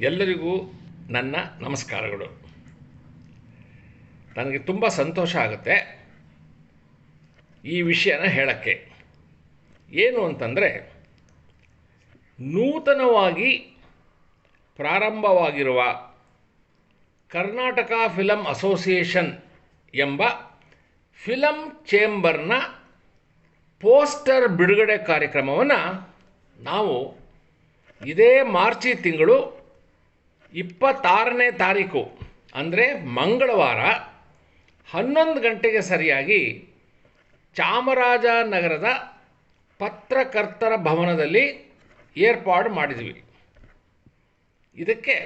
ಎಲ್ಲರಿಗೂ ನನ್ನ ನಮಸ್ಕಾರಗಳು. ನನಗೆ ತುಂಬ ಸಂತೋಷ ಆಗುತ್ತೆ ಈ ವಿಷಯನ ಹೇಳಕ್ಕೆ. ಏನು ಅಂತಂದರೆ, ನೂತನವಾಗಿ ಪ್ರಾರಂಭವಾಗಿರುವ ಕರ್ನಾಟಕ ಫಿಲಂ ಅಸೋಸಿಯೇಷನ್ ಎಂಬ ಫಿಲಂ ಚೇಂಬರ್ನ ಪೋಸ್ಟರ್ ಬಿಡುಗಡೆ ಕಾರ್ಯಕ್ರಮವನ್ನು ನಾವು ಇದೇ ಮಾರ್ಚಿ ತಿಂಗಳು ಇಪ್ಪತ್ತಾರನೇ ತಾರೀಕು, ಅಂದರೆ ಮಂಗಳವಾರ, ಹನ್ನೊಂದು ಗಂಟೆಗೆ ಸರಿಯಾಗಿ ಚಾಮರಾಜನಗರದ ಪತ್ರಕರ್ತರ ಭವನದಲ್ಲಿ ಏರ್ಪಾಡು ಮಾಡಿದ್ವಿ. ಇದಕ್ಕೆ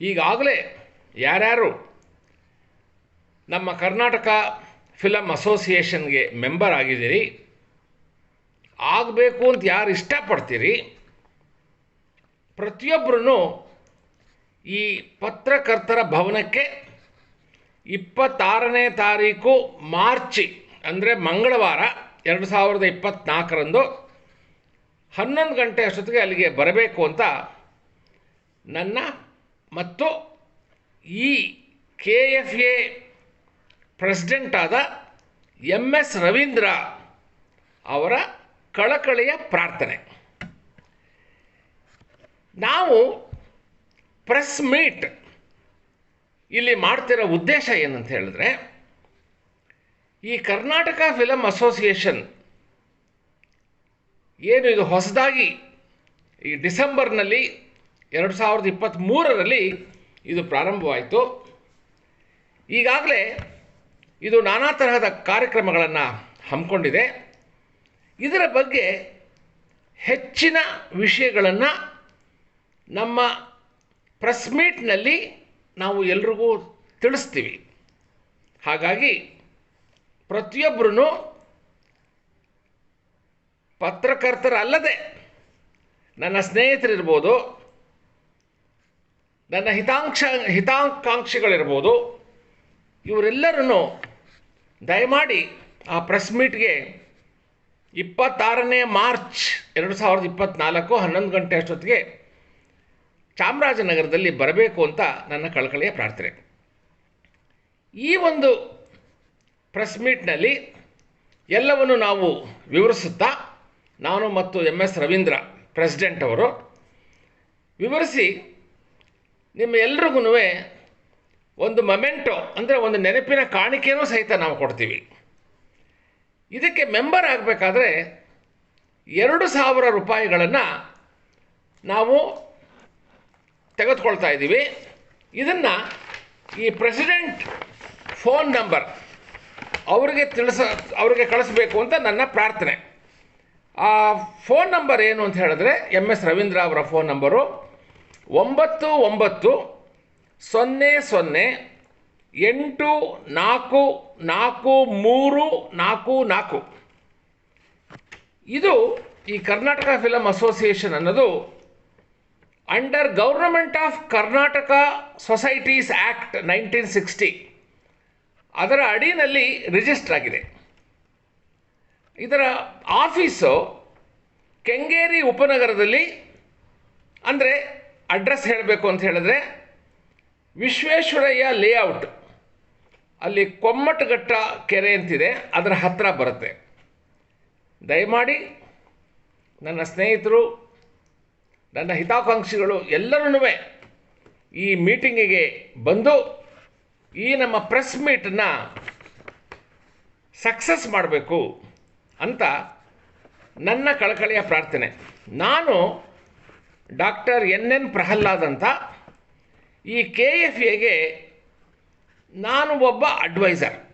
ಈಗಾಗಲೇ ಯಾರ್ಯಾರು ನಮ್ಮ ಕರ್ನಾಟಕ ಫಿಲಮ್ ಅಸೋಸಿಯೇಷನ್ಗೆ ಮೆಂಬರ್ ಆಗಿದ್ದೀರಿ, ಆಗಬೇಕು ಅಂತ ಯಾರು ಇಷ್ಟಪಡ್ತೀರಿ ಪ್ರತಿಯೊಬ್ಬರೂ ಈ ಪತ್ರಕರ್ತರ ಭವನಕ್ಕೆ ಇಪ್ಪತ್ತಾರನೇ ತಾರೀಕು ಮಾರ್ಚಿ, ಅಂದರೆ ಮಂಗಳವಾರ, ಎರಡು ಸಾವಿರದ ಇಪ್ಪತ್ತ್ನಾಲ್ಕರಂದು ಹನ್ನೊಂದು ಗಂಟೆ ಅಷ್ಟೊತ್ತಿಗೆ ಅಲ್ಲಿಗೆ ಬರಬೇಕು ಅಂತ ನನ್ನ ಮತ್ತು ಈ ಕೆ ಎಫ್ ಎ ಪ್ರೆಸಿಡೆಂಟ್ ಆದ ಎಂ ಎಸ್ ರವೀಂದ್ರ ಅವರ ಕಳಕಳಿಯ ಪ್ರಾರ್ಥನೆ. ನಾವು ಪ್ರೆಸ್ ಮೀಟ್ ಇಲ್ಲಿ ಮಾಡ್ತಿರೋ ಉದ್ದೇಶ ಏನಂತ ಹೇಳಿದ್ರೆ, ಈ ಕರ್ನಾಟಕ ಫಿಲಮ್ ಅಸೋಸಿಯೇಷನ್ ಏನು ಇದು ಹೊಸದಾಗಿ ಈ ಡಿಸೆಂಬರ್ನಲ್ಲಿ ಎರಡು ಸಾವಿರದ ಇಪ್ಪತ್ತ್ಮೂರರಲ್ಲಿ ಇದು ಪ್ರಾರಂಭವಾಯಿತು. ಈಗಾಗಲೇ ಇದು ನಾನಾ ತರಹದ ಕಾರ್ಯಕ್ರಮಗಳನ್ನು ಹಮ್ಮಿಕೊಂಡಿದೆ. ಇದರ ಬಗ್ಗೆ ಹೆಚ್ಚಿನ ವಿಷಯಗಳನ್ನು ನಮ್ಮ ಪ್ರೆಸ್ ಮೀಟ್ನಲ್ಲಿ ನಾವು ಎಲ್ರಿಗೂ ತಿಳಿಸ್ತೀವಿ. ಹಾಗಾಗಿ ಪ್ರತಿಯೊಬ್ಬರೂ ಪತ್ರಕರ್ತರಲ್ಲದೆ ನನ್ನ ಸ್ನೇಹಿತರಿರ್ಬೋದು, ನನ್ನ ಹಿತಾಂಕ್ಷ, ಹಿತಾಕಾಂಕ್ಷಿಗಳಿರ್ಬೋದು ಇವರೆಲ್ಲರೂ ದಯಮಾಡಿ ಆ ಪ್ರೆಸ್ ಮೀಟ್ಗೆ ಇಪ್ಪತ್ತಾರನೇ ಮಾರ್ಚ್ ಎರಡು ಸಾವಿರದ ಇಪ್ಪತ್ತ್ನಾಲ್ಕು ಹನ್ನೊಂದು ಗಂಟೆ ಅಷ್ಟೊತ್ತಿಗೆ ಚಾಮರಾಜನಗರದಲ್ಲಿ ಬರಬೇಕು ಅಂತ ನನ್ನ ಕಳಕಳಿಯ ಪ್ರಾರ್ಥನೆ. ಈ ಒಂದು ಪ್ರೆಸ್ ಮೀಟ್ನಲ್ಲಿ ಎಲ್ಲವನ್ನು ನಾವು ವಿವರಿಸುತ್ತಾ ನಾನು ಮತ್ತು ಎಂ ಎಸ್ ರವೀಂದ್ರ ಪ್ರೆಸಿಡೆಂಟ್ ಅವರು ವಿವರಿಸಿ ನಿಮ್ಮ ಎಲ್ರಿಗೂ ಒಂದು ಮೊಮೆಂಟೋ ಅಂದರೆ ಒಂದು ನೆನಪಿನ ಕಾಣಿಕೆಯೂ ಸಹಿತ ನಾವು ಕೊಡ್ತೀವಿ. ಇದಕ್ಕೆ ಮೆಂಬರ್ ಆಗಬೇಕಾದ್ರೆ ಎರಡು ಸಾವಿರ ರೂಪಾಯಿಗಳನ್ನು ನಾವು ತೆಗೆದುಕೊಳ್ತಾ ಇದ್ದೀವಿ. ಇದನ್ನು ಈ ಪ್ರೆಸಿಡೆಂಟ್ ಫೋನ್ ನಂಬರ್ ಅವರಿಗೆ ತಿಳಿಸ, ಅವರಿಗೆ ಕಳಿಸ್ಬೇಕು ಅಂತ ನನ್ನ ಪ್ರಾರ್ಥನೆ. ಆ ಫೋನ್ ನಂಬರ್ ಏನು ಅಂತ ಹೇಳಿದ್ರೆ ಎಂ ಎಸ್ ರವೀಂದ್ರ ಅವರ ಫೋನ್ ನಂಬರು ಒಂಬತ್ತು ಒಂಬತ್ತು ಸೊನ್ನೆ ಸೊನ್ನೆ ಎಂಟು ನಾಲ್ಕು ನಾಲ್ಕು ಮೂರು ನಾಲ್ಕು ನಾಲ್ಕು. ಇದು ಈ ಕರ್ನಾಟಕ ಫಿಲಮ್ ಅಸೋಸಿಯೇಷನ್ ಅನ್ನೋದು under government of Karnataka societies act nineteen sixty ಅದರ ಅಡಿನಲ್ಲಿ ರಿಜಿಸ್ಟರ್ ಆಗಿದೆ. ಇದರ ಆಫೀಸು ಕೆಂಗೇರಿ ಉಪನಗರದಲ್ಲಿ, ಅಂದರೆ ಅಡ್ರೆಸ್ ಹೇಳಬೇಕು ಅಂತ ಹೇಳಿದ್ರೆ, ವಿಶ್ವೇಶ್ವರಯ್ಯ ಲೇಔಟ್ ಅಲ್ಲಿ ಕೊಮ್ಮಟಘಟ್ಟ ಕೆರೆ ಅಂತಿದೆ, ಅದರ ಹತ್ತಿರ ಬರುತ್ತೆ. ದಯಮಾಡಿ ನನ್ನ ಸ್ನೇಹಿತರು ನನ್ನ ಹಿತಾಕಾಂಕ್ಷಿಗಳು ಎಲ್ಲರೂ ಈ ಮೀಟಿಂಗಿಗೆ ಬಂದು ಈ ನಮ್ಮ ಪ್ರೆಸ್ ಮೀಟನ್ನು ಸಕ್ಸಸ್ ಮಾಡಬೇಕು ಅಂತ ನನ್ನ ಕಳಕಳಿಯ ಪ್ರಾರ್ಥನೆ. ನಾನು ಡಾಕ್ಟರ್ ಎನ್ ಎನ್ ಪ್ರಹ್ಲಾದ್ ಅಂತ ಈ ಕೆ ಎಫ್ ಎಗೆ ನಾನು ಒಬ್ಬ ಅಡ್ವೈಸರ್.